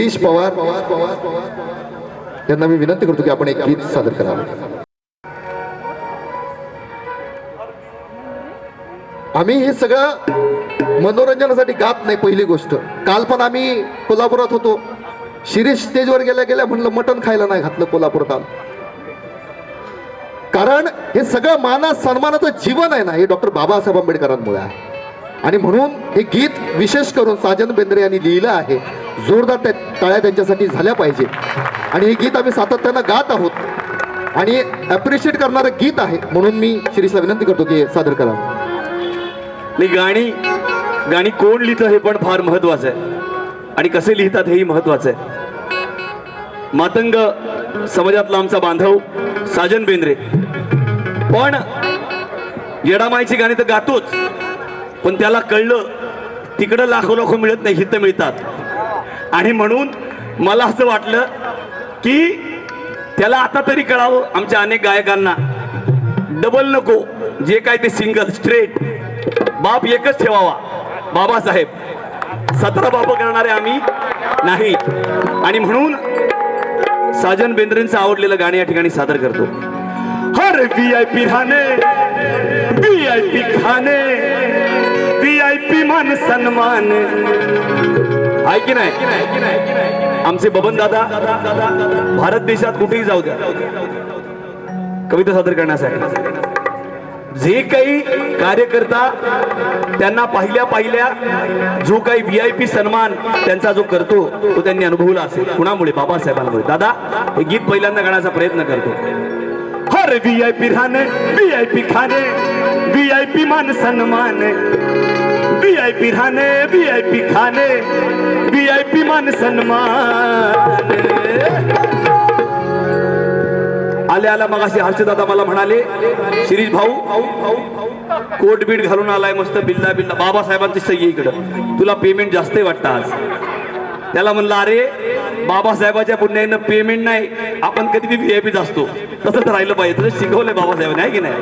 शिरीष पवार. पवार पवार पवार यांना मी विनंती करतो की आपण एक गीत सादर करावं. आम्ही हे सगळं मनोरंजनासाठी गात नाही पहिली गोष्ट. काल पण आम्ही कोल्हापुरात होतो. शिरीष स्टेजवर गेल्या गेल्या म्हणलं मटण खायला नाही घातलं कोल्हापुरात आलं कारण हे सगळं मानस सन्मानाचं जीवन आहे ना हे डॉक्टर बाबासाहेब आंबेडकरांमुळे आहे. आणि म्हणून हे गीत विशेष करून साजन बेंद्रे यांनी लिहिलं आहे. जोरदार त्या टाळ्या त्यांच्यासाठी झाल्या पाहिजे आणि हे गीत आम्ही सातत्यानं गात आहोत. आणि अप्रिशिएट करणारं गीत आहे. म्हणून मी शिरीषला विनंती करतो की सादर करा. नाही गाणी गाणी कोण लिहितं हे पण फार महत्वाचं आहे. आणि कसे लिहितात हेही महत्वाचं आहे. मातंग समाजातला आमचा बांधव साजन बेंद्रे. पण येडामाईची गाणी तर गातोच. पण त्याला कळलं तिकडं लाखो लाखो मिळत नाही हित मिळतात. आणि म्हणून मला असं वाटलं की त्याला आता तरी कळावं आमच्या अनेक गायकांना. डबल नको जे काय ते सिंगल स्ट्रेट बाप एकच ठेवावा. बाबासाहेब. सतरा बाप करणारे आम्ही नाही. आणि म्हणून साजन बेंद्रेंचं आवडलेलं गाणं या ठिकाणी सादर करतो. हर व्ही आय पी राहणे व्ही आय पी खाणे मान सन्मान। आहे की नाही? आमचे बबन दादा भारत देशात कुठेही जाऊ द्या. कविता सादर करण्यासाठी. जे काही कार्यकर्ता त्यांना पाहिल्या पाहिल्या जो काही व्ही आय पी सन्मान त्यांचा जो करतो तो त्यांनी अनुभवला असेल. कुणामुळे? बाबासाहेबांमुळे. दादा हे गीत पहिल्यांदा गाण्याचा प्रयत्न करतो. हर व्ही आय पी राहणे व्ही आय पी खाणे व्ही आय पी मान सन्मान. व्ही आय पी राहणे व्ही आय पी खाणे व्ही आय पी मान सन्मान. आले आला मग असे हर्षदादा मला म्हणाले शिरीष भाऊ कोट बीट घालून आलाय मस्त बिल्ला बिल्ला. बाबासाहेबांची सही इकडं. तुला पेमेंट जास्त वाटतं आज. त्याला म्हणलं अरे बाबासाहेबाच्या पुण्यानं पेमेंट नाही. आपण कधी बी व्हीआयपीच असतो. तसंच राहिलं पाहिजे. तसं शिकवलंय बाबासाहेबांनी आहे की नाही?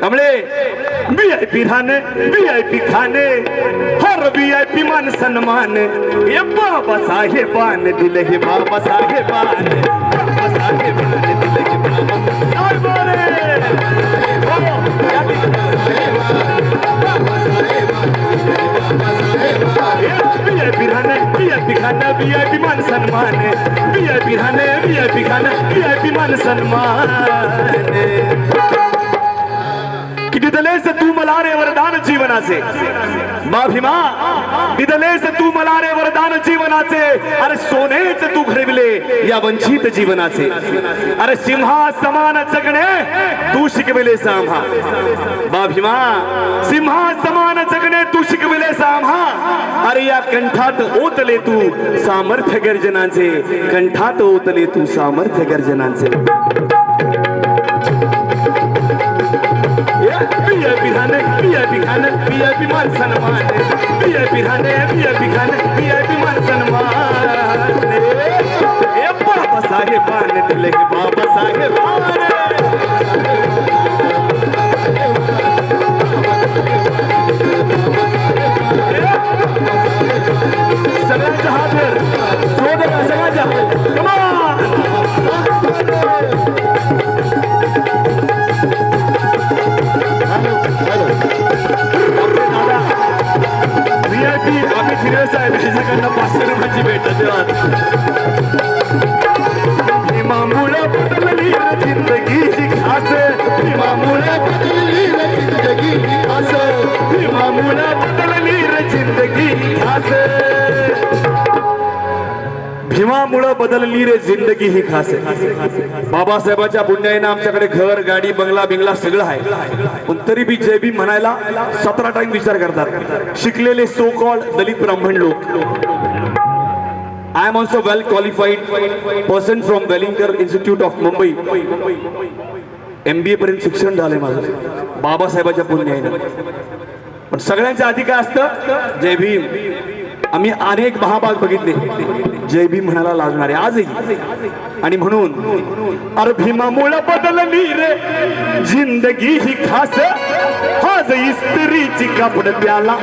त्यामुळे व्ही आई पी राहणे व्ही आय पी खाणे हर व्ही आय पी मान सन्मान हे बाबा साहेबान दिले हे बाबा साहेबान। बाबा साहेबान दिले हे बाबा। साहेबाने. हो, या ठिकाणी. VIP खाणं VIP मान सन्मान VIP खाणं VIP खाणं VIP मान सन्मान मला रे वरदान जीवनाचे. मा भीमा दिदलेस तू मला रे वरदान जीवनाचे. अरे सोनेच तू घडविले या वंचित जीवनाचे. अरे सिंहा समान जगणे तू शिकविले साम्हा बा भीमा सिंहा समान जगणे तू शिकविले साम्हा अरे या कंठात ओतले तू सामर्थ्य गर्जनाचे. कंठात ओतले तू सामर्थ्य गर्जनाचे. सनमान सनमानागे बारे लेक वगे मार त्याच्याकडनं पाचशे रुपयाची भेट देवात बदलली जिंदगीची खास. भीमामुळं बदलली जिंदगी खास. भीमामुळं बदलली जिंदगी खास. भीमामुळं बदलली रे जिंदगी ही खास आहे. बाबासाहेबाच्या पुण्याईनं आमच्याकडे घर गाडी बंगला बिंगला सगळं आहे. पण तरी बी जे भीम म्हणायला सतरा टाइम विचार करतात. शिकलेले सो कॉल्ड दलित ब्राह्मण लोक. I am also well qualified person from Welingkar institute of Mumbai M B A पर्यंत शिक्षण झालंय माझं. बाबासाहेबाच्या पुण्याईनं. पण सगळ्यांच्या आधी काय असतं जय भीम. आम्ही अनेक महाभाग बघितले. जय भीम म्हणायला लागणारे आजही. आणि म्हणून अरे भीमामुळं बदलली रे. जिंदगी ही खास. आज इस्त्रीची कपड प्याला.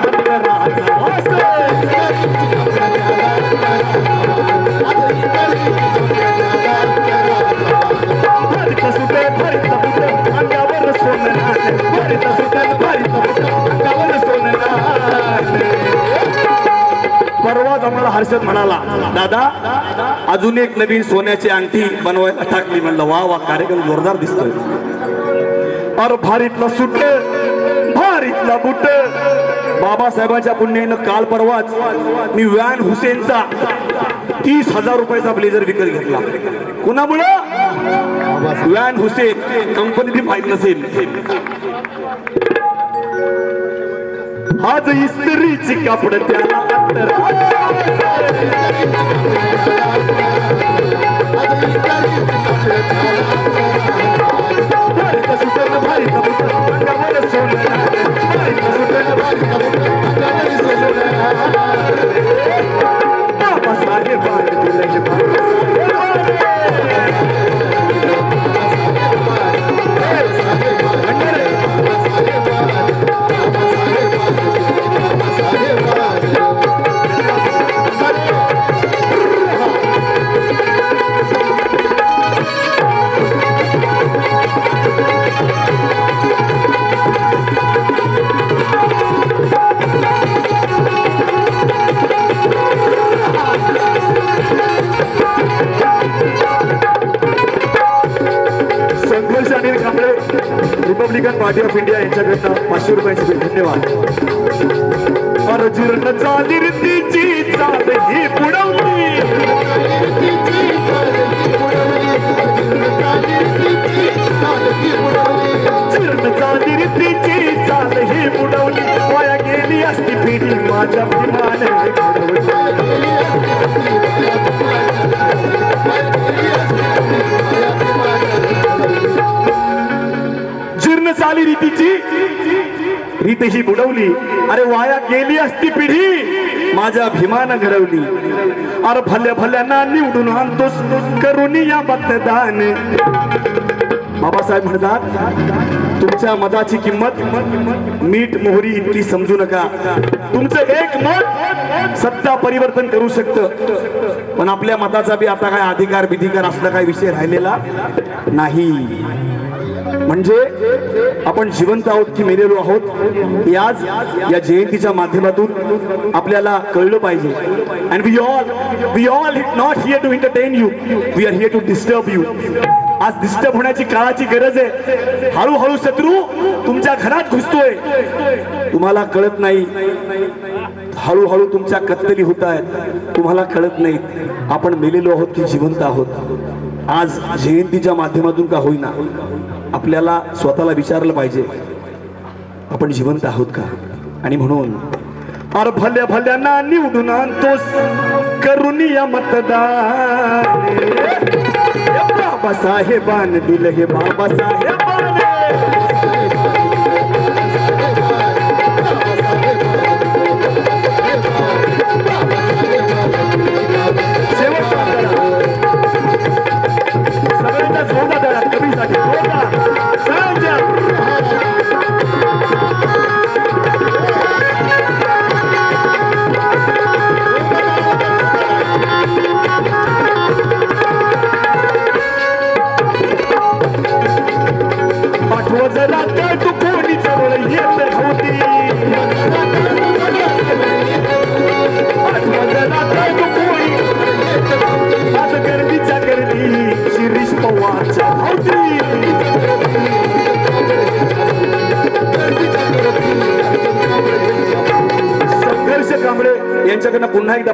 हर्षद म्हणाला दादा अजून एक नवीन सोन्याची अंगठी बनवायला टाकली. म्हणलं वा वा कार्यक्रम जोरदार दिसतोय. अर भारीतला सुट भारीतला बुट बाबासाहेबांच्या पुण्यानं काल परवाच मी व्हॅन हुसेनचा तीस हजार रुपयाचा ब्लेझर विकत घेतला. कुणामुळं? व्हॅन हुसेन कंपनी ती माहीत नसेल. आज इस्त्रीची कापड त्याला Thank you. Party of India यांच्याकडनं पाचशे रुपयाची बिल धन्यवाद. अर्जुन चाली रीतीची चाल ही पुढवली चिरण चाल ही पुढवली वाया गेली असती पिढी माझ्या जीर्ण रीतीची रीत बुडवली. अरे वाया गेली असती पिढी. माझ्या भीमान घडवली अरे भल्या भल्याना निवडून आणतोस. करून या मतदान. बाबासाहेब म्हणतात तुमच्या मताची किंमत मीठ मोहरी इतकी समजू नका. तुमचं एक मत सत्ता परिवर्तन करू शकतं. पण आपल्या मताचा बी आता काय अधिकार बिधिकार असला काय विषय राहिलेला नाही. म्हणजे आपण जिवंत आहोत की मेलेलो आहोत हे या जयंतीच्या माध्यमातून आपल्याला कळलं पाहिजे. And we all we all not here to entertain you we are here to disturb you आज डिस्टर्ब होण्याची काळाची गरज आहे. हळूहळू शत्रू तुमच्या घरात घुसतोय. तुम्हाला कळत नाही. हळूहळू तुमच्या कत्तली होत आहेत. तुम्हाला कळत नाही. आपण मेलेलो आहोत की जिवंत आहोत. आज जयंतीच्या माध्यमातून का होईना? आपल्याला स्वतःला विचारलं पाहिजे आपण जिवंत आहोत का? आणि म्हणून अर भल्या भल्यांना निवडून आणतोस करून या मतदार. बाबासाहेबान दिलं हे बाबासाहेब.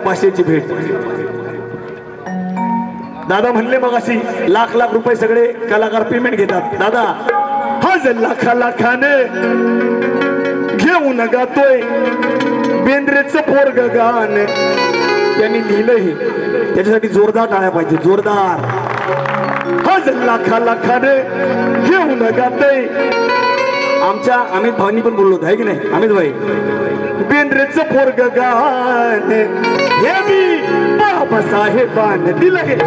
पाचशेची भेट. दादा म्हणले मग अशी लाख लाख रुपये सगळे कलाकार पेमेंट घेतात. दादा हज लाखा लाखाने घेऊन गातोय बेंद्रेच पोरग गाण त्यांनी लिहिलं हे. त्याच्यासाठी जोरदार टाळ्या पाहिजे जोरदार. हज जर लाखा लाखाने घेऊन गातोय आमच्या अमित भाऊनी पण बोललो होतो आहे की नाही? अमित भाई. बेंद्रेच पोरग गाण हे मी बाबासाहेबान दिलं हे.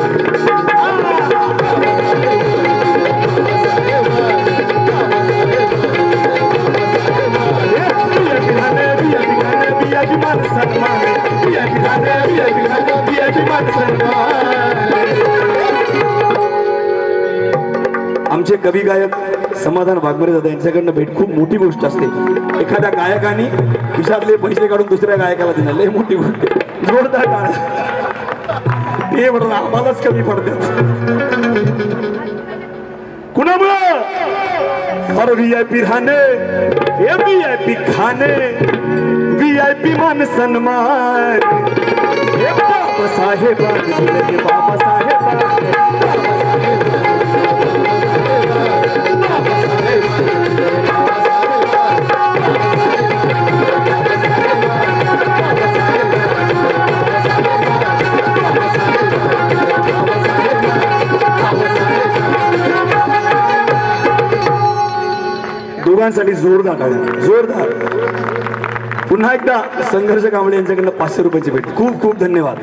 आमचे कवी गायक समाधान वाघमारे दादा यांच्याकडनं भेट खूप मोठी गोष्ट असते. एखाद्या गायकाने खिशातले पैसे काढून दुसऱ्या गायकाला देणं लय मोठी गोष्ट जोरदार टाळ्या ते म्हणून आम्हालाच कमी पडतात. कुणामुळं? फॉर व्ही आय पी राहणे. हे व्ही आय पी खाणे. व्ही आय पी मान सन्मान. हे बाबासाहेब बाबासाहेब जोरदार टाळ्या जोरदार. पुन्हा एकदा संघर्ष कांबळे यांच्याकडनं पाचशे रुपयाची भेट. खूप खूप धन्यवाद.